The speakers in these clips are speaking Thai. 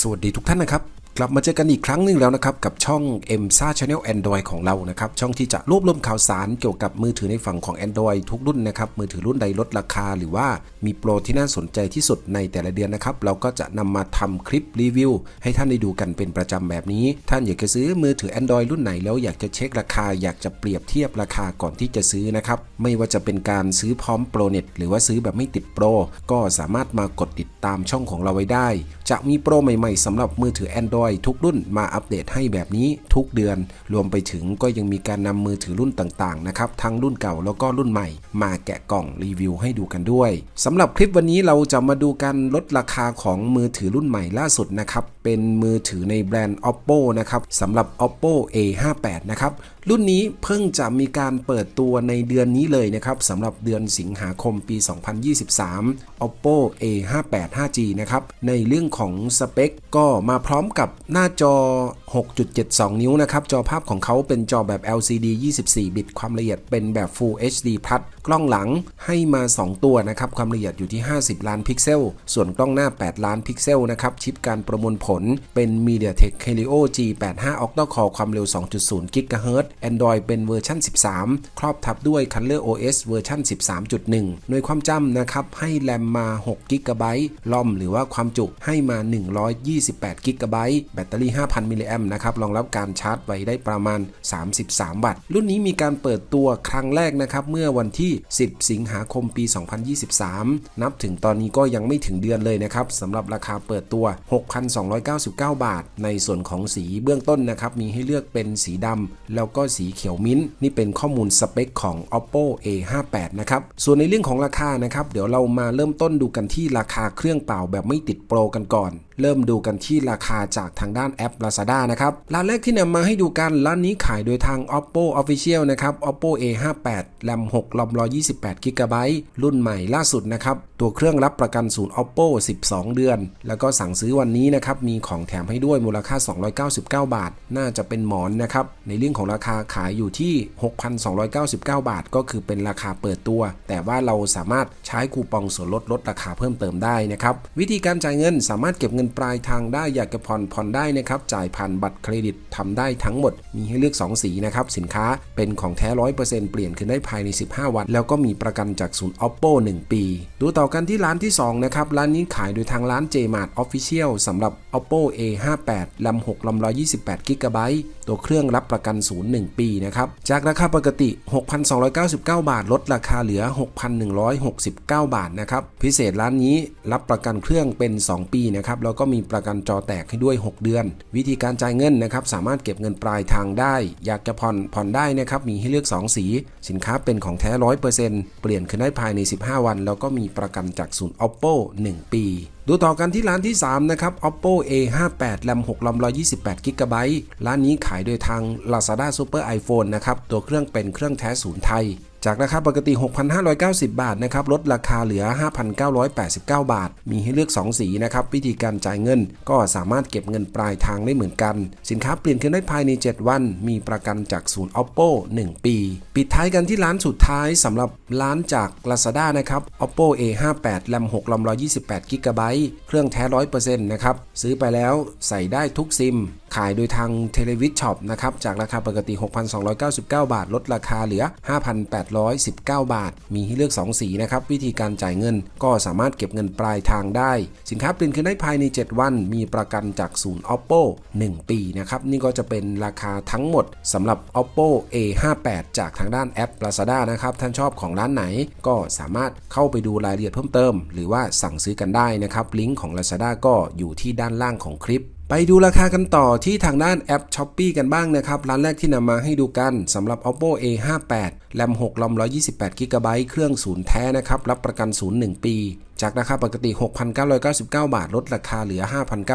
สวัสดีทุกท่านนะครับ กลับมาเจอกันอีกครั้งหนึ่งแล้วนะครับ กับช่อง m s a Channel Android ของเรานะครับ ช่องที่จะรวบรวมข่าวสารเกี่ยวกับมือถือในฝั่งของ Android ทุกรุ่นนะครับ มือถือรุ่นใดลดราคา หรือว่ามีโปรที่น่าสนใจที่สุดในแต่ละเดือนนะครับ เราก็จะนำมาทำคลิปรีวิว ให้ท่านได้ดูกันเป็นประจำแบบนี้ ท่านอยากจะซื้อมือถือ Android รุ่นไหนแล้วอยากจะเช็คราคา อยากจะเปรียบเทียบราคาก่อนที่จะซื้อนะครับไม่ว่าจะเป็นการซื้อพร้อมโปรเน็ตหรือว่าซื้อแบบไม่ติดโปรก็สามารถมากดติดตามช่องของเราไว้ได้ จะมีโปรใหม่ ๆสำหรับมือถือ Android ทุกรุ่นมาอัปเดตให้แบบนี้ทุกเดือน รวมไปถึงก็ยังมีการนำมือถือรุ่นต่างๆนะครับทั้งรุ่นเก่าแล้วก็รุ่นใหม่ มาแกะกล่องรีวิวให้ดูกันด้วยสำหรับคลิปวันนี้เราจะมาดูการลดราคาของมือถือรุ่นใหม่ล่าสุดนะครับเป็นมือถือในแบรนด์ oppo นะครับสำหรับ oppo a58 นะครับ รุ่นนี้เพิ่งจะมีการเปิดตัวในเดือนนี้เลยนะครับสำหรับเดือนสิงหาคมปี 2023 oppo a58 5g นะครับ ในเรื่องของสเปคก็มาพร้อมกับหน้าจอ 6.72 นิ้วนะครับ จอภาพของเขาเป็นจอแบบ LCD 24 บิต ความละเอียดเป็นแบบ Full HD Plus กล้องหลังให้มา 2 ตัวนะครับความละเอียดอยู่ที่ 50 ล้านพิกเซล ส่วนกล้องหน้า 8 ล้านพิกเซลนะครับชิปการประมวลผลเป็น MediaTek Helio G85 Octa Core ความเร็ว 2.0 GHz Android เป็นเวอร์ชัน13 ครอบทับด้วย Color OS เวอร์ชัน13.1 หน่วยความจำนะครับให้แรมมา 6 GB ลอมหรือว่าความจุให้มา 128 GB แบตเตอรี่ 5,000 มิลลิแอมนะครับรองรับการชาร์จไว้ได้ประมาณ 33 วัตต์ รุ่นนี้มีการเปิดตัวครั้งแรกนะครับเมื่อวันที่10 สิงหาคมปี 2023 นับถึงตอนนี้ก็ยังไม่ถึงเดือนเลยนะครับสำหรับราคาเปิดตัว 6,299 บาท ในส่วนของสีเบื้องต้นนะครับ มีให้เลือกเป็นสีดำแล้วก็สีเขียวมิ้นท์นี่เป็นข้อมูลสเปคของ oppo a58 นะครับ ส่วนในเรื่องของราคานะครับ เดี๋ยวเรามาเริ่มต้นดูกันที่ราคาเครื่องเปล่าแบบไม่ติดโปรกันก่อน เริ่มดูกันที่ราคาจากทางด้านแอป Lazada นะครับ ร้านแรกที่นำมาให้ดูกัน ร้านนี้ขายโดยทาง oppo official นะครับ oppo a58 แรม6ลอม128 g b รุ่นใหม่ล่าสุดนะครับ ตัวเครื่องรับประกันศูนย์ oppo 12 เดือน แล้วก็สั่งซื้อวันนี้นะครับ มีของแถมให้ด้วยมูลค่า 299 บาท น่าจะเป็นหมอนนะครับ ในเรื่องของราคาขายอยู่ที่ 6,299 บาท ก็คือเป็นราคาเปิดตัว แต่ว่าเราสามารถใช้คูปองส่วนลดลดราคาเพิ่มเติมได้นะครับ วิธีการจ่ายเงินสามารถเก็บเงินปลายทางได้อยากจะผ่อนผ่อนได้นะครับจ่ายผ่านบัตรเครดิตทำได้ทั้งหมด มีให้เลือก 2 สีนะครับสินค้าเป็นของแท้100%เปลี่ยนคืนได้ภายใน 15 วันแล้วก็มีประกันจากศูนย์ oppo 1 ปี ดูต่อกันที่ร้านที่ 2 นะครับ ร้านนี้ขายโดยทางร้าน JMart Official สำหรับ oppo a58 แรม6ลำ128 g b ตัวเครื่องรับประกันศูนย์1ปีนะครับ จากราคาปกติ 6,299 บาท ลดราคาเหลือ 6,169 บาทนะครับ พิเศษร้านนี้รับประกันเครื่องเป็น 2 ปีนะครับ แล้วก็มีประกันจอแตกให้ด้วย 6 เดือน วิธีการจ่ายเงินนะครับ สามารถเก็บเงินปลายทางได้ อยากจะผ่อนผ่อนได้นะครับ มีให้เลือก 2 สี สินค้าเป็นของแท้ร้อย100%เปลี่ยนคืนได้ภายใน 15 วัน แล้วก็มีประกันจากศูนย์ oppo 1 ปี ดูต่อกันที่ร้านที่ 3 นะครับ oppo a58 แรม6ลำ128 g b ร้านนี้ขายโดยทาง lazada super iphone นะครับ ตัวเครื่องเป็นเครื่องแท้ศูนย์ไทย จากราคาปกติ 6,590 บาทนะครับลดราคาเหลือ 5,989 บาท มีให้เลือก 2 สีนะครับ วิธีการจ่ายเงิน ก็สามารถเก็บเงินปลายทางได้เหมือนกัน สินค้าเปลี่ยนคืนได้ภายใน 7 วัน มีประกันจากศูนย์ oppo 1 ปี ปิดท้ายกันที่ร้านสุดท้ายสำหรับร้านจาก lazada นะครับ oppo a58 แรม6ลำ128 g b เครื่องแท้ 100%นะครับซื้อไปแล้วใส่ได้ทุกซิมขายโดยทางเทเลวิชช็อปนะครับ จากราคาปกติ 6,299 บาท ลดราคาเหลือ 5,819 บาท มีให้เลือก 2 สีนะครับ วิธีการจ่ายเงินก็สามารถเก็บเงินปลายทางได้ สินค้าเปลี่ยนคืนได้ภายใน 7 วัน มีประกันจากศูนย์ oppo 1 ปีนะครับ นี่ก็จะเป็นราคาทั้งหมดสำหรับ oppo a58 จากทางด้านแอป lazada นะครับ ท่านชอบของร้านไหนก็สามารถเข้าไปดูรายละเอียดเพิ่มเติม หรือว่าสั่งซื้อกันได้นะครับลิงก์ของ lazada ก็อยู่ที่ด้านล่างของคลิป ไปดูราคากันต่อที่ทางด้านแอป s h อ p e e กันบ้างนะครับ ร้านแรกที่นำมาให้ดูกันสำหรับ oppo a58 แรม6ลำ128 g b เครื่องศูนย์แท้นะครับ รับประกันศูนย์1ปี จากราคาปกติ 6,999 บาท ลดราคาเหลือ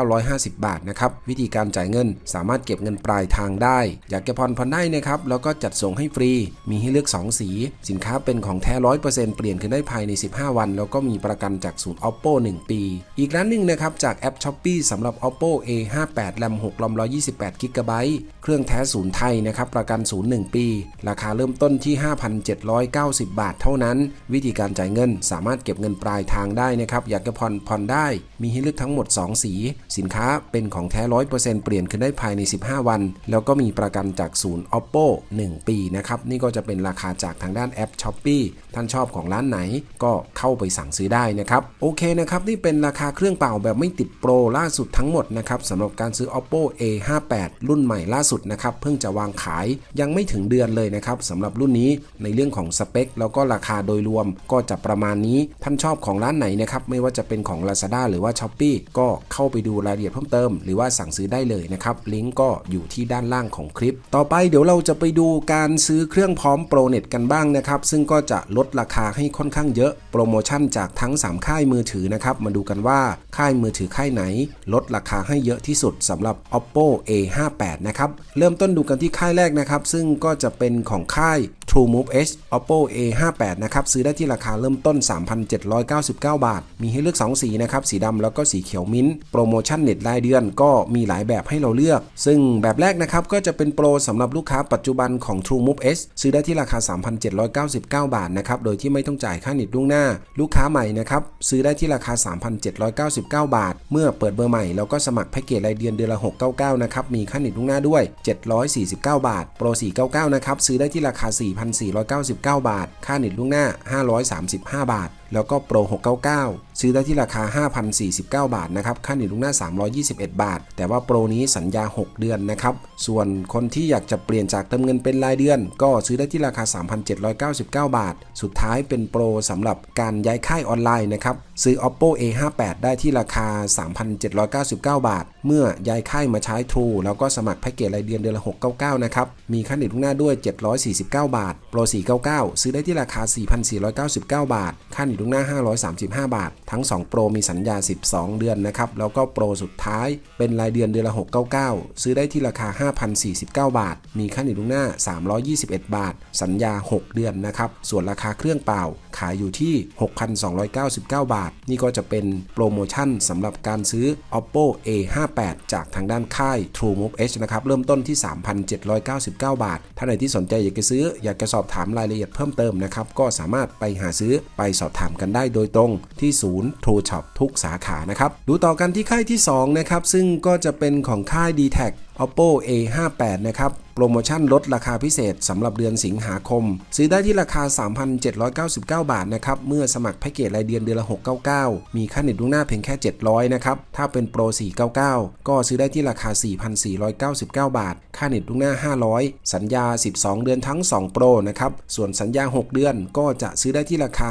5,950 บาทนะครับ วิธีการจ่ายเงินสามารถเก็บเงินปลายทางได้ อยากจะผ่อนผ่อนได้นะครับ แล้วก็จัดส่งให้ฟรี มีให้เลือก 2 สี สินค้าเป็นของแท้ 100%เปลี่ยนคืนได้ภายใน 15 วัน แล้วก็มีประกันจากศูนย์ oppo 1 ปี อีกร้านหนึ่งนะครับ จากแอป s h อ p e e สำหรับ oppo a58 แรม6ลำ128 g b เครื่องแท้ศูนย์ไทยนะครับ ประกันศูนย์1ปี ราคาเริ่มต้นที่ 5,790 บาท เท่านั้น วิธีการจ่ายเงินสามารถเก็บเงินปลายทางได้นะครับ อยากจะผ่อนผ่อนได้ มีให้เลือกทั้งหมด 2 สี สินค้าเป็นของแท้ 100%เปลี่ยนขึ้นได้ภายใน 15 วัน แล้วก็มีประกันจากศูนย์ oppo 1 ปีนะครับ นี่ก็จะเป็นราคาจากทางด้านแอป s h อ p e e ท่านชอบของร้านไหนก็เข้าไปสั่งซื้อได้นะครับ โอเคนะครับ นี่เป็นราคาเครื่องเป่าแบบไม่ติดโปรล่าสุดทั้งหมดนะครับสำหรับการซื้อ oppo a58 รุ่นใหม่ล่าสุดนะครับเพิ่งจะวางขายยังไม่ถึงเดือนเลยนะครับสำหรับรุ่นนี้ในเรื่องของสเปค แล้วก็ราคาโดยรวมก็จะประมาณนี้ท่านชอบของร้านไหนนะครับไม่ว่าจะเป็นของ Lazada หรือว่า s h อ p e e ก็เข้าไปดูรายละเอียดเพิ่มเติม หรือว่าสั่งซื้อได้เลยนะครับลิงก์ก็อยู่ที่ด้านล่างของคลิป ต่อไปเดี๋ยวเราจะไปดูการซื้อเครื่องพร้อมโปรเน็ตกันบ้างนะครับซึ่งก็จะลดราคาให้ค่อนข้างเยอะโปรโมชั่นจากทั้ง 3 ค่ายมือถือนะครับมาดูกันว่าค่ายมือถือค่ายไหน ลดราคาให้เยอะที่สุดสำหรับ oppo a58 นะครับเริ่มต้นดูกันที่ค่ายแรกนะครับซึ่งก็จะเป็นของค่าย True Move H oppo a58 นะครับซื้อได้ที่ราคาเริ่มต้น 3,799บาท มีให้เลือก 2 สีนะครับ สีดำแล้วก็สีเขียวมิ้นท์โปรโมชั่นเน็ตรายเดือนก็มีหลายแบบให้เราเลือก ซึ่งแบบแรกนะครับก็จะเป็นโปรสำหรับลูกค้าปัจจุบันของ True Move S ซื้อได้ที่ราคา 3,799 บาทนะครับ โดยที่ไม่ต้องจ่ายค่าเน็ตล่วงหน้า ลูกค้าใหม่นะครับซื้อได้ที่ราคา 3,799 บาท เมื่อเปิดเบอร์ใหม่แล้วก็สมัครแพ็กเกจรายเดือนเดือนละ 699 นะครับ มีค่าเน็ตล่วงหน้าด้วย 749 บาท โปร 499 นะครับ ซื้อได้ที่ราคา 4,499 บาท ค่าเน็ตล่วงหน้า 535 บาท แล้วก็โปร 699 ซื้อได้ที่ราคา 5,049 บาทนะครับ ค่าเน็ตล่วงหน้า 321 บาท แต่ว่าโปรนี้สัญญา 6 เดือนนะครับ ส่วนคนที่อยากจะเปลี่ยนจากเติมเงินเป็นรายเดือน ก็ซื้อได้ที่ราคา 3,799 บาท สุดท้ายเป็นโปรสำหรับการย้ายค่ายออนไลน์นะครับ ซื้อ oppo a58 ได้ที่ราคา 3,799 บาท เมื่อย้ายค่ายมาใช้ True แล้วก็สมัครแพ็กเกจรายเดือนเดือนละ 699 นะครับ มีค่าเน็ตล่วงหน้าด้วย 749 บาท โปร 499 ซื้อได้ที่ราคา 4,499 บาท ค่าเน็ตล่วงหน้า 535 บาท ทั้ง 2 โปรมีสัญญา 12 เดือนนะครับ แล้วก็โปรสุดท้ายเป็นรายเดือนเดือนละ 699 ซื้อได้ที่ราคา 5,049 บาท มีค่าเน็ตล่วงหน้า 321 บาท สัญญา 6 เดือนนะครับ ส่วนราคาเครื่องเปล่า ขายอยู่ที่ 6,299 บาท นี่ก็จะเป็นโปรโมชั่นสำหรับการซื้อ oppo A5 58 จากทางด้านค่าย True Move H นะครับ เริ่มต้นที่ 3,799 บาทถ้าไหนที่สนใจอยากจะซื้อ อยากจะสอบถามรายละเอียดเพิ่มเติมนะครับ ก็สามารถไปหาซื้อไปสอบถามกันได้โดยตรงที่ศูนย์ True Shop ทุกสาขานะครับ ดูต่อกันที่ค่ายที่ 2 นะครับ ซึ่งก็จะเป็นของค่าย d t a c oppo a58 นะครับ โปรโมชั่นลดราคาพิเศษสำหรับเดือนสิงหาคม ซื้อได้ที่ราคา 3,799 บาทนะครับ เมื่อสมัครแพ็กเกจรายเดือนเดือนละ 699 มีค่าเน็ตล่วงหน้าเพียงแค่ 700 นะครับ ถ้าเป็นโปร 499 ก็ซื้อได้ที่ราคา 4,499 บาท ค่าเน็ตล่วงหน้า 500 สัญญา 12 เดือนทั้ง 2 โปรนะครับ ส่วนสัญญา 6 เดือนก็จะซื้อได้ที่ราคา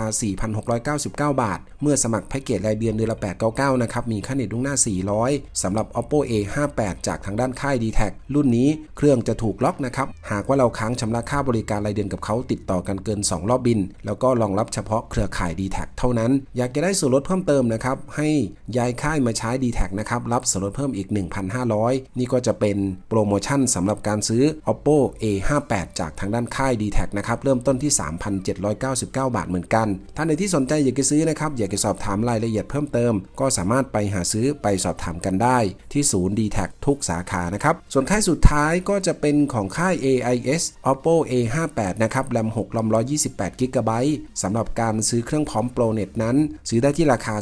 4,699 บาท เมื่อสมัครแพ็กเกจรายเดือนเดือนละ 899 นะครับ มีค่าเน็ตล่วงหน้า 400สำหรับ oppo a58 จากทางด้านค่าย d t a c รุ่นนี้เครื่องจะถูกล็อกนะครับ หากว่าเราค้างชำระค่าบริการรายเดือนกับเขาติดต่อกันเกิน 2 รอบบิน แล้วก็รองรับเฉพาะเครือข่าย d t แทเท่านั้น อยากจะได้ส่วนลดเพิ่มเติมนะครับ ให้ย้ายค่ายมาใช้ d t แทนะครับ รับส่วนลดเพิ่มอีก 1,500 นี่ก็จะเป็นโปรโมชั่นสำหรับการซื้อ oppo a58 จากทางด้านค่าย d t แทนะครับ เริ่มต้นที่ 3,799 บาทเหมือนกัน ท่านใดที่สนใจอยากจะซื้อนะครับ อยากจะสอบถามรายละเอียดเพิ่มเติม ก็สามารถไปหาซื้อไปสอบถามกันได้ ที่ศูนย์ d t แททุกสาขานะครับส่วนค่ายสุดท้ายก็จะเป็นของค่าย AIS oppo a58 นะครับแรม6ลำ128 g b สำหรับการซื้อเครื่องพร้อมโปรเน็ตนั้น ซื้อได้ที่ราคา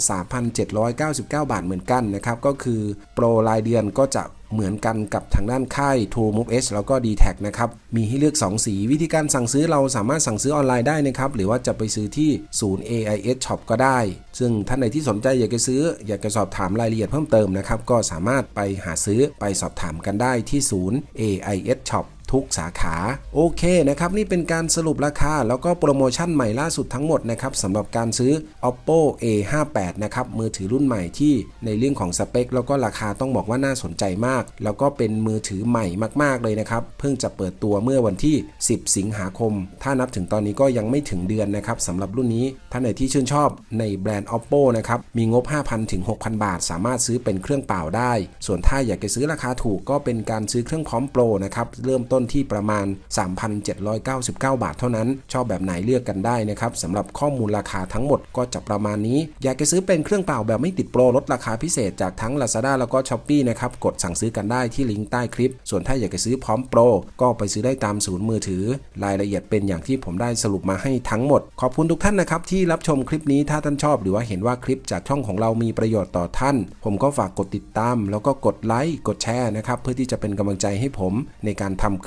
3,799 บาทเหมือนกันนะครับ ก็คือโปรรายเดือนก็จะ เหมือนกันกับทางด้านค่าย True Move S แล้วก็ d t แทนะครับ มีให้เลือก 2 สี วิธีการสั่งซื้อเราสามารถสั่งซื้อออนไลน์ได้นะครับ หรือว่าจะไปซื้อที่ศูนย์ AIS Shop ก็ได้ ซึ่งท่านใดที่สนใจอยากจะซื้อ อยากจะสอบถามรายละเอียดเพิ่มเติมนะครับ ก็สามารถไปหาซื้อไปสอบถามกันได้ที่ศูนย์ AIS Shop ทุกสาขา โอเคนะครับนี่เป็นการสรุปราคา แล้วก็โปรโมชั่นใหม่ล่าสุดทั้งหมดนะครับสำหรับการซื้อ oppo a58 นะครับมือถือรุ่นใหม่ที่ในเรื่องของสเปค แล้วก็ราคาต้องบอกว่าน่าสนใจมาก แล้วก็เป็นมือถือใหม่มาก ๆ เลยนะครับ เพิ่งจะเปิดตัวเมื่อวันที่ 10 สิงหาคม ถ้านับถึงตอนนี้ก็ยังไม่ถึงเดือนนะครับสำหรับรุ่นนี้ท่านไหนที่ชื่นชอบในแบรนด์ oppo นะครับมีงบ 5,000ถึง6,000 บาท สามารถซื้อเป็นเครื่องเปล่าได้ ส่วนถ้าอยากจะซื้อราคาถูกก็เป็นการซื้อเครื่องพร้อมโปรนะครับเริ่มต้นต้นที่ประมาณ 3,799 บาทเท่านั้น ชอบแบบไหนเลือกกันได้นะครับสำหรับข้อมูลราคาทั้งหมดก็จะประมาณนี้ อยากจะซื้อเป็นเครื่องเปล่าแบบไม่ติดโปรลดราคาพิเศษจากทั้ง Lazada แล้วก็ s h อ p e e นะครับกดสั่งซื้อกันได้ที่ลิงก์ใต้คลิป ส่วนถ้าอยากจะซื้อพร้อมโปรก็ไปซื้อได้ตามศูนย์มือถือ รายละเอียดเป็นอย่างที่ผมได้สรุปมาให้ทั้งหมด ขอบคุณทุกท่านนะครับที่รับชมคลิปนี้ถ้าท่านชอบ หรือว่าเห็นว่าคลิปจากช่องของเรามีประโยชน์ต่อท่าน ผมก็ฝากกดติดตาม แล้วก็กดไลค์กดแชร์นะครับเพื่อที่จะเป็นกำลังใจให้ผมในการทำค